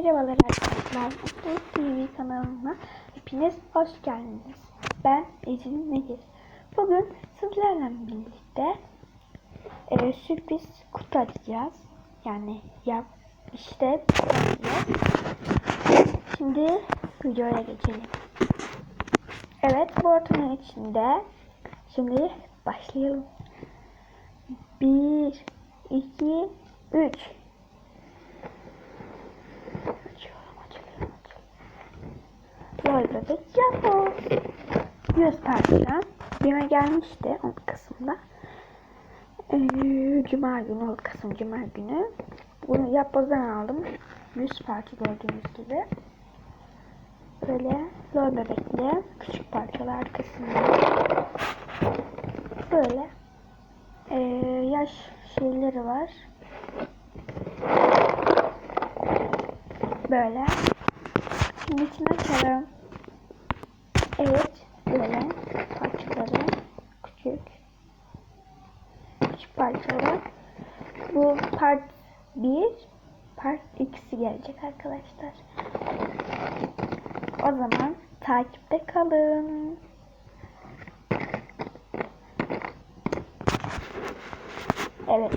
Merhabalar arkadaşlar. Mutluluk TV kanalına hepiniz hoş geldiniz. Ben Ecin Nehir. Bugün sizlerle birlikte e, sürpriz kutu açacağız. Yani yap işte kutu açacağız. Şimdi videoya geçelim. Evet bu ortamın içinde. Şimdi başlayalım. 1 2 3 bebek yapboz. Yüz parça. Yeme gelmişti 10 Kasım'da. Ee, Cuma günü, 10 Kasım Cuma günü. Bunu yapbozdan aldım. 100 parça gördüğünüz gibi. Böyle lol bebekli küçük parçalar kısmında. Böyle ee, yaş şeyleri var. Böyle. Şimdi içine açalım. Evet. Böyle parçaları. Küçük. Küçük parçalar. Bu part 1. Part 2'si gelecek arkadaşlar. O zaman takipte kalın. Evet.